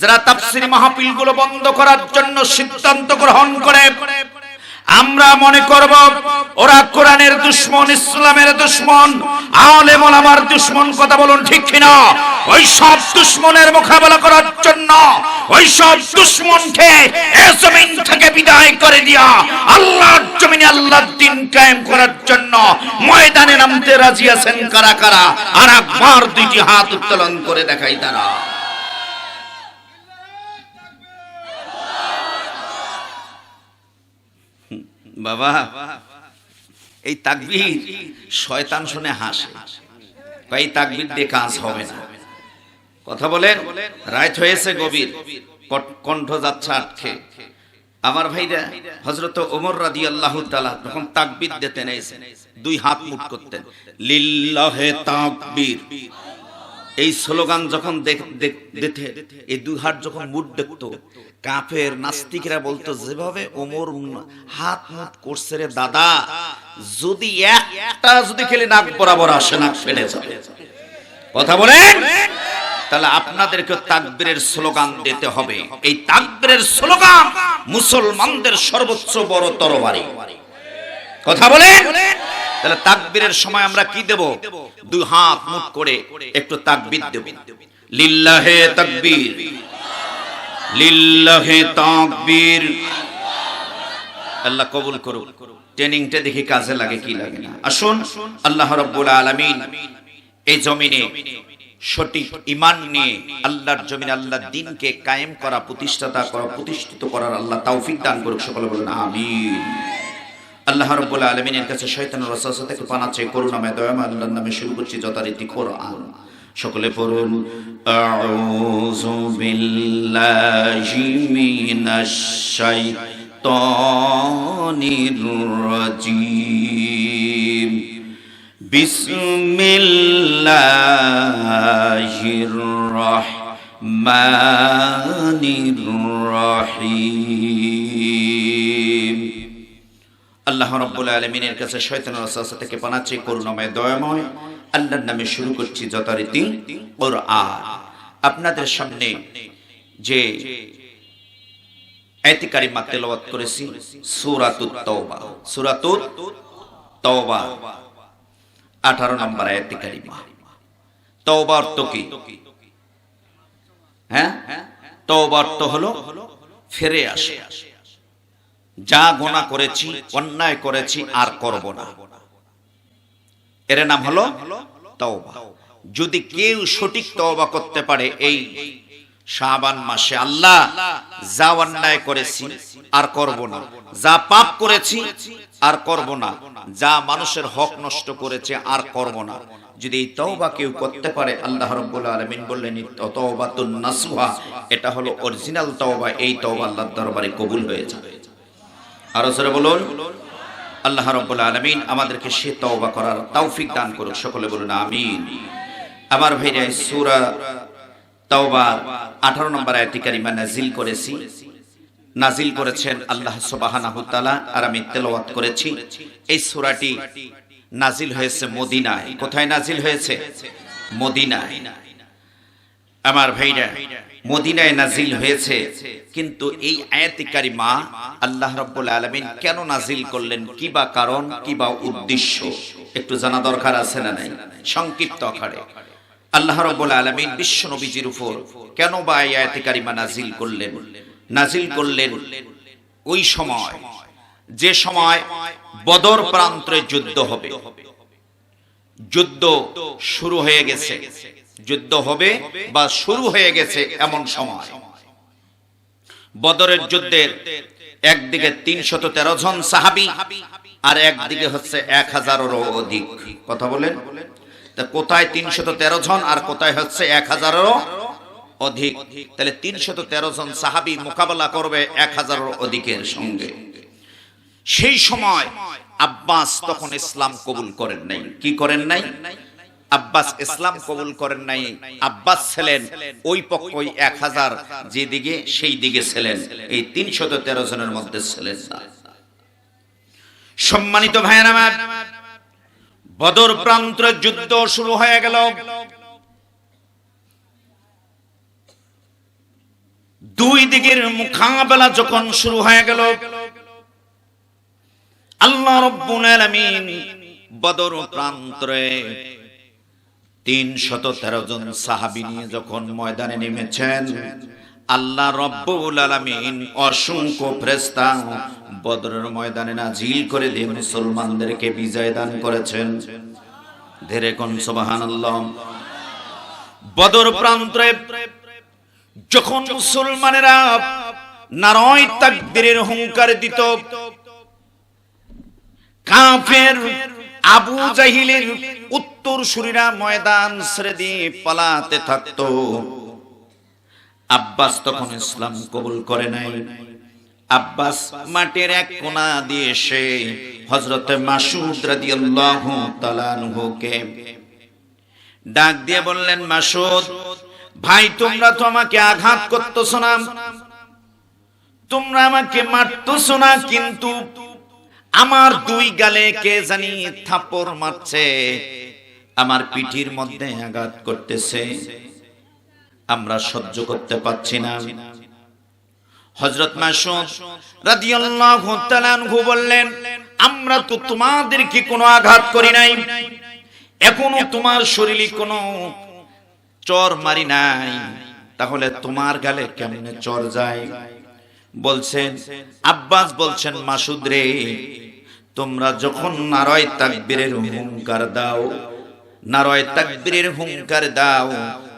যারা তাফসির মাহফিলগুলো বন্ধ করার জন্য সিদ্ধান্ত গ্রহণ করে, আমরা মনে করব ওরা কোরআনের দুশ্মন, ইসলামের দুশ্মন আলেম ওলামার দুশ্মন, কথা বলুন ঠিক কিনা? ওই সব দুশ্মনের মোকাবেলা করার জন্য ওই সব দুশ্মনকে জমিন থেকে বিদায় করে দিয়া আল্লাহর জমিনে আল্লাহর দিন কায়েম করার জন্য ময়দানে নামতে রাজি আছেন কারা কারা? আর একবার দুইটি হাত উত্তোলন করে দেখাই তারা। বাবা, এই তাকবীর শয়তান শুনে হাসে। এই তাকবীর দিয়ে কাজ হবে না। কথা বলেন রাত হয়েছে গভীর কণ্ঠ যাচ্ছে আটকে। আমার ভাইরা হজরত ওমর রাদি আল্লাহ তখন তাকবীর দিতেন দুই হাত মুঠ করতেন। লিল্লাহে তাকবীর। এই স্লোগান যখন দেখ- এই দুই হাত যখন মুঠ দেখতো, কাফের নাস্তিকরা বলতো, যেভাবে ওমর হাত মুঠ করছে রে দাদা, যদি একটা যদি খেলে নাক বরাবর আসে, নাক ফেলে যাবে। কথা বলেন? তাহলে আপনাদেরকে তাকবীরের স্লোগান দিতে হবে। এই তাকবীরের স্লোগান মুসলমানদের সর্বোচ্চ বড় তরবারি। কথা বলেন? তাহলে তাকবীরের সময় আমরা কি দেব? দুই হাত মুঠ করে একটু তাকবীর দেব। লিল্লাহে তাকবীর। লিল্লাহে তাকবীর। আল্লাহ কবুল করুক। ট্রেনিংটা দেখি কাজে লাগে কি লাগে না। আসুন, আল্লাহ রাব্বুল আলামিন এই জমিনে সঠিক ইমান নিয়ে আল্লাহর জমিনে আল্লাহর দিনকে কায়েম করা, প্রতিষ্ঠাতা করা, প্রতিষ্ঠিত করার আল্লাহ তৌফিক দান করুক। সকলে বলুন, আমিন। আল্লাহ রাব্বুল আলামিনের কাছে শয়তানের ওয়াসওয়াসা থেকে পানা চাই করুণাময় দয়াময় আল্লাহর নামে শুরু করছি যথারীতি কোরআন। সকলে পড়ুন, আউযু বিল্লাহি মিনাশ শাইতানির রাজিম। বিসমিল্লাহির রহমানির রহিম। আল্লাহ রাব্বুল আলামিনের কাছে শয়তানের ওয়াসওয়াসা থেকে পানা চাই করুণাময়, দয়াময়। আল্লাহর নামে শুরু করছি যথারীতি কোরআন। আপনাদের সামনে যে আয়াতি কারিমা তেলাওয়াত করেছি, সূরাতুত তাওবা। সূরাতুত তাওবা। 18 নম্বর আয়াতি কারিমা তাওবা অর্থ কি? হ্যাঁ? তাওবা অর্থ হলো ফিরে আসে। যা গোনা করেছি, অন্যায় করেছি আর করব না। এর নাম হলো তওবা। যদি কেউ সঠিক তওবা করতে পারে, এই শাবান মাসে আল্লাহ যা অন্যায় করেছি আর করব না, যা পাপ করেছি আর করব না, যা মানুষের হক নষ্ট করেছে আর করব না। যদি এই তওবা কেউ করতে পারে, আল্লাহ রাব্বুল আলামিন বললেন তওবাতুন নাসুহা এটা হলো অরিজিনাল তওবা, এই তওবা আল্লাহর দরবারে কবুল হয়ে যাবে। আরও জোরে বলুন। আল্লাহ রাব্বুল আলামিন আমাদেরকে সে তওবা করার তৌফিক দান করুক, সকলে বলুন আমিন। আমার ভাইরা সূরা তাওবার 18 নম্বর আয়াতি কারিমা নাজিল করেছি। নাজিল করেছেন আল্লাহ সুবহানাহু তাআলা, আর আমি তেলাওয়াত করেছি। এই সূরাটি নাজিল হয়েছে মদিনায়। কোথায় নাজিল হয়েছে? মদিনায়। আমার ভাইরা মদিনায় নাজিল হয়েছে। কিন্তু এই আয়াতি কারিমা আল্লাহ রাব্বুল আলামিন কেন নাজিল করলেন? কি বা কারণ, কি বা উদ্দেশ্য? একটু জানা দরকার আছে না নাই? সংক্ষিপ্ত আকারে। আল্লাহ রাব্বুল আলামিন বিশ্ব নবীজির উপর কেন বা এই আয়াতি কারিমা নাজিল করলেন? নাজিল করলেন ওই সময়, যে সময় বদর প্রান্তরে যুদ্ধ হবে। যুদ্ধ শুরু হয়ে গেছে। যুদ্ধ হবে বা শুরু হয়ে গেছে এমন সময়। বদরের যুদ্ধের একদিকে তিনশত তেরো জন সাহাবি আর একদিকে হচ্ছে এক হাজারেরও অধিক। কথা বলেন? কোথায় তিনশত তেরো জন আর কোথায় হচ্ছে এক হাজারেরও অধিক? তাহলে তিনশত তেরো জন সাহাবি মোকাবেলা করবে এক হাজারের অধিকের সঙ্গে। সেই সময় আব্বাস তখন ইসলাম কবুল করেন নাই। কি করেন নাই? আব্বাস ইসলাম কবুল করেন নাই। আব্বাস ছিলেন ওই পক্ষই এক হাজার, যে দিকে সেই দিকে ছিলেন। এই তিনশত তেরো জনের মধ্যে ছিলেন সম্মানিত ভাইয়ের আমার, বদর প্রান্তরে যুদ্ধ শুরু হয়ে গেল। দুই দিকের মোকাবেলা যখন শুরু হয়ে গেল, আল্লাহ রব্বুল আলামিন বদর প্রান্তরে তিন শত তেরো জন সাহাবি নিয়ে যখন ময়দানে নেমেছেন, আল্লাহ রব্বুল আলামিন অসংখ্য ফেরেশতা বদরের ময়দানে নাজিল করে দিয়ে মুসলমানদেরকে বিজয় দান করেছেন। ধীরে কোন সুবহানাল্লাহ। বদর প্রান্তরে যখন মুসলমানেরা নারয় তাকবীরের হুঙ্কার দিত, কাফের আবু জাহিলের উত্তর সুরিরা ময়দান ছেড়ে দিয়ে পালাতে থাকতো। আব্বাস তখন ইসলাম কবুল করে নাই। আব্বাস মাটির এক কোনা দিয়ে সে হজরত মাসুদ রাদিয়াল্লাহু তাআলা ডাক দিয়ে বললেন মাসুদ ভাই, তোমরা তো আমাকে আঘাত করতেছো না। তোমরা আমাকে মারতেছো না, কিন্তু আমার দুই গালে কে জানি থাপ্পড় মারছে। আমার পিঠির মধ্যে আঘাত করতেছে। আমরা সহ্য করতে পারছি না। হযরত মাসুদ রাদিয়াল্লাহু তাআলা আনহু বললেন, আমরা তো তোমাদেরকে কোনো আঘাত করি নাই? এখনও তোমার শরীরে কোনো চর মারি নাই। তাহলে তোমার গালে কেমনে চর যায়? বলছেন, আব্বাস বলছেন মাসুদ রে তোমরা যখন নারয় তাকবীরের হুঙ্কার দাও, নারয় তাকবীরের হুঙ্কার দাও,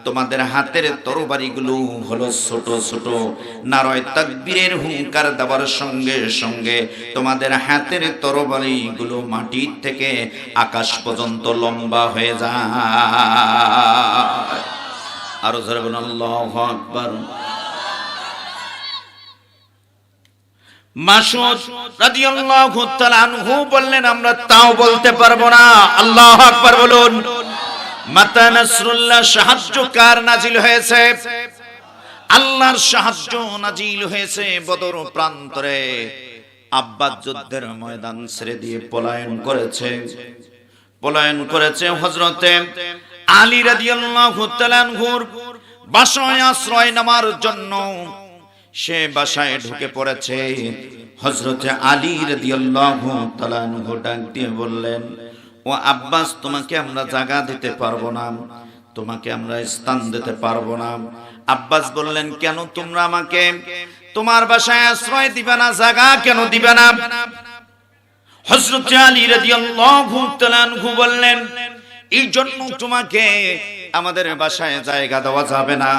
তোমাদের হাতের তরবারিগুলো হলো ছোট ছোট। নারয় তাকবীরের হুঙ্কার দেওয়ার সঙ্গে সঙ্গে তোমাদের হাতের তরবারিগুলো মাটির থেকে আকাশ পর্যন্ত লম্বা হয়ে যায়। আরও ধরে বলুন, আল্লাহু আকবার। মাসুদ বললেন, আমরা তাও বলতে পারব না। নাসরুল্লাহ কার নাজিল হয়েছে? আল্লাহর নাজিল হয়েছে বদর প্রান্তরে। আব্বাস যুদ্ধের ময়দান ছেড়ে দিয়ে পলায়ন করেছে। পলায়ন করেছে হযরতে আলী রাদিয়াল্লাহু তাআলা বাসায় আশ্রয় নেওয়ার জন্য। সে বাসায় ঢুকে পড়েছে। হজরতে আলী রাদিয়াল্লাহু ডাক দিয়ে বললেন, ও আব্বাস, তোমাকে আমরা জায়গা দিতে পারব না। তোমাকে আমরা স্থান দিতে পারব না। আব্বাস বললেন, কেন তোমরা আমাকে? তোমার বাসায় আশ্রয় দিবে না জায়গা কেন দিবে না? হযরত আলী রাদিয়াল্লাহু তাআলা বললেন, এই জন্য তোমাকে আমাদের বাসায় জায়গা দেওয়া যাবে না।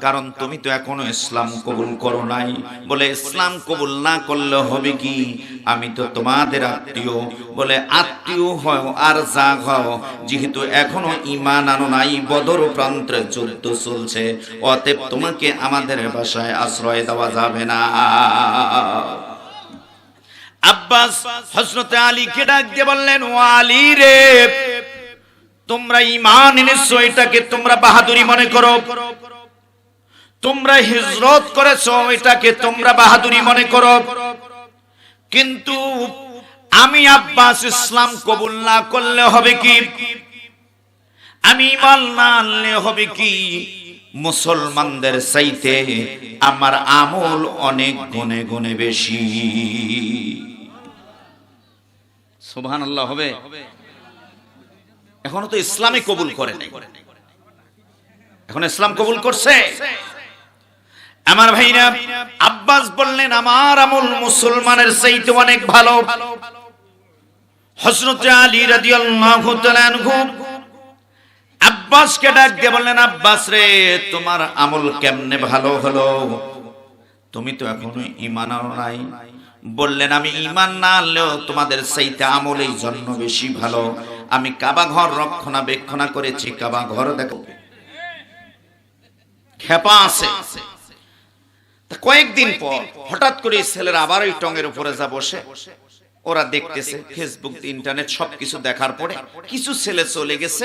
কারণ তুমি তো এখনও ইসলাম কবুল করো নাই। বলে, ইসলাম কবুল না করলে হবে কি? আমি তো তোমাদের আত্মীয়। বলে, আত্মীয় হয় আর যা হও। যেহেতু এখনও ইমান আনো নাই, বদর প্রান্তে যুদ্ধ চলছে। অতএব তোমাকে আমাদের বাসায় আশ্রয় দেওয়া যাবে না। আব্বাস হজরত আলীকে ডাক দিয়ে বললেন, ও আলী রে তোমরা ইমান এনেছো, এটাকে তোমরা বাহাদুরি মনে করো। তোমরা হিজরত করেছ, এটাকে তোমরা বাহাদুরি মনে করো। কিন্তু আমি আব্বাস ইসলাম কবুল না করলে হবে কি? আমি ইমান না আনলে হবে কি? মুসলমানদের চাইতে আমার আমল অনেক গুণে গুণে বেশি। সুবহানাল্লাহ, হবে? এখনও তো ইসলামে কবুল করে নাই। এখন ইসলাম কবুল করছে। আমার ভাইরা, আব্বাস বললেন, আমার আমল মুসলমানের চাইতে অনেক ভালো। হযরত আলী রাদিয়াল্লাহু তাআলা আব্বাসকে ডাক দিয়ে বললেন, আব্বাস রে, তোমার আমল কেমনে ভালো হলো? তুমি তো এখনও ঈমান আনো নাই। বললেন, আমি ঈমান না আনলেও তোমাদের চাইতে আমল এই জন্য বেশি ভালো। আমি কাবা ঘর রক্ষণাবেক্ষণা করেছি, কাবা ঘর দেখো। খেপা আছে। কয়েকদিন পর হঠাৎ করে ছেলেরা আবার ওই টঙের উপরে যা বসে, ওরা দেখতেছে ফেসবুক, ইন্টারনেট সবকিছু দেখার পরে কিছু ছেলে চলে গেছে,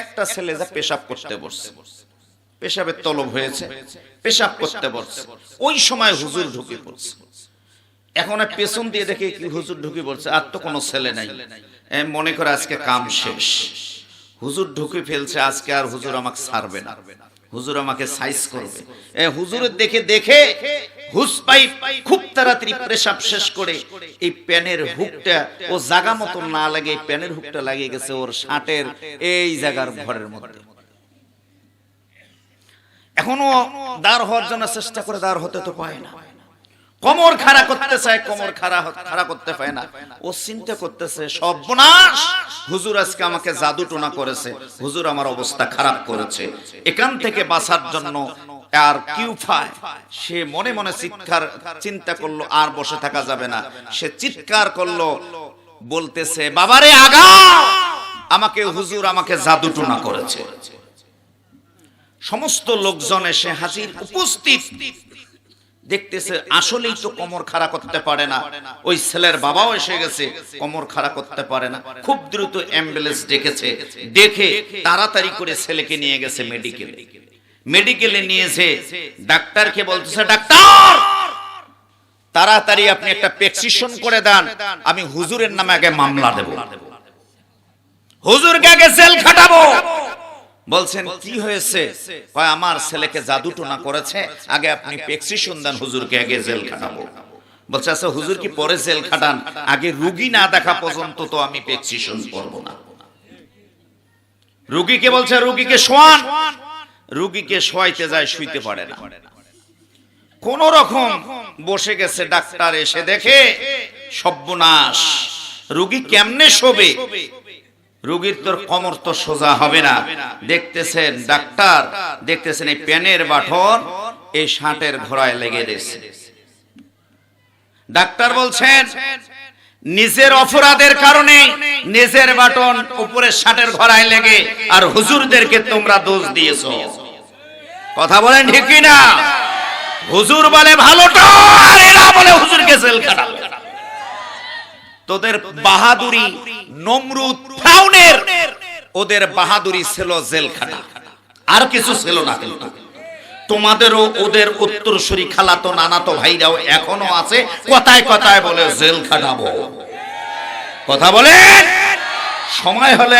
একটা ছেলে যা পেশাব করতে বসছে। পেশাবের তলব হয়েছে, পেশাব করতে বসছে। ওই সময় হুজুর ঢুকে পড়ছে। এখন পেছন দিয়ে দেখে কি হুজুর ঢুকে পড়ছে, আর তো কোনো ছেলে নাই। মনে করে আজকে কাম শেষ। হুজুর ঢুকে ফেলছে, আজকে আর হুজুর আমাকে ছাড়বে না। হুজুর আমাকে সাইজ করবে। এ, হুজুরের দেখে দেখে হুস খুব তাড়াতাড়ি শেষ করে। এই প্যানের হুকটা, ও জাগা মতো না লাগে, এই প্যানের হুকটা লাগিয়ে গেছে ওর শার্টের এই জায়গার ঘরের মধ্যে। এখনও দাঁড় হওয়ার জন্য চেষ্টা করে, দাঁড় হতে তো পায় না। কোমর খাড়া করতে চায়, কোমর খাড়া খাড়া করতে পায় না। ও চিন্তা করতেছে, সর্বনাশ! হুজুর আজকে আমাকে জাদু টোনা করেছে। হুজুর আমার অবস্থা খারাপ করেছে। এখান থেকে বাঁচার জন্য আর কি উপায় সে মনে মনে চিৎকার, চিন্তা করল, আর বসে থাকা যাবে না। সে চিৎকার করল, বলতেছে, বাবারে আগা আমাকে হুজুর আমাকে জাদু টোনা করেছে। সমস্ত লোকজন এসে হাজির, উপস্থিত। দেখতেছে আসলেই তো কোমর খাড়া করতে পারে না। ওই ছেলের বাবাও এসে গেছে কোমর খাড়া করতে পারে না। খুব দ্রুত অ্যাম্বুলেন্স ডেকেছে। দেখে তাড়াতাড়ি করে ছেলেকে নিয়ে গেছে মেডিকেলে মেডিকেলে নিয়েছে ডাক্তারকে বলতেছে ডাক্তার! তাড়াতাড়ি আপনি একটা প্রেসক্রিপশন করে দেন। আমি হুজুরের নামে আগে মামলা দেব। হুজুরকে আগে জেল খাটাবো। বলছেন, কি হয়েছে? কয়, আমার ছেলেকে জাদু টোনা করেছে, আগে আপনি প্রেসক্রিপশন দেন হুজুরকে, আগে জেল খাটাবো। বলছে আচ্ছা হুজুর কি পরে জেল খাটান? আগে রুগী না দেখা পর্যন্ত তো আমি প্রেসক্রিপশন করব না। রুগীকে বলছে, রুগীকে শোয়ান। রুগীকে শোয়াইতে যায়, শুইতে পারে না। কোন রকম বসে গেছে, ডাক্তার এসে দেখে সর্বনাশ রুগী কেমনে শোবে? রুগীর তোর কমর তো সোজা হবে না। দেখতেছেন ডাক্তার, দেখতেছেন এই প্যানের বাঠন এই শাঁটের ঘোড়ায় লেগে দিয়েছে ডাক্তার বলছেন, নিজের অপরাধের কারণে নিজের বাটন উপরে শাঁটের ঘোড়ায় লেগে আর হুজুরদেরকে তোমরা দোষ দিয়েছ। কথা বলেন ঠিক না হুজুর বলে ভালোটা আর এরা বলে হুজুরকে জেল খাটাবো তোদের বাহাদুরি নমরুদ ফ্রাউনের, ওদের বাহাদুরি ছিল জেলখানা। আর কিছু ছিল না কিন্তু। তোমাদেরও ওদের উত্তরসূরি খালাতো নানাতো ভাইরাও এখনও আছে। কথায় কথায় বলে জেল খাটাবো কথা বলে সময় হলে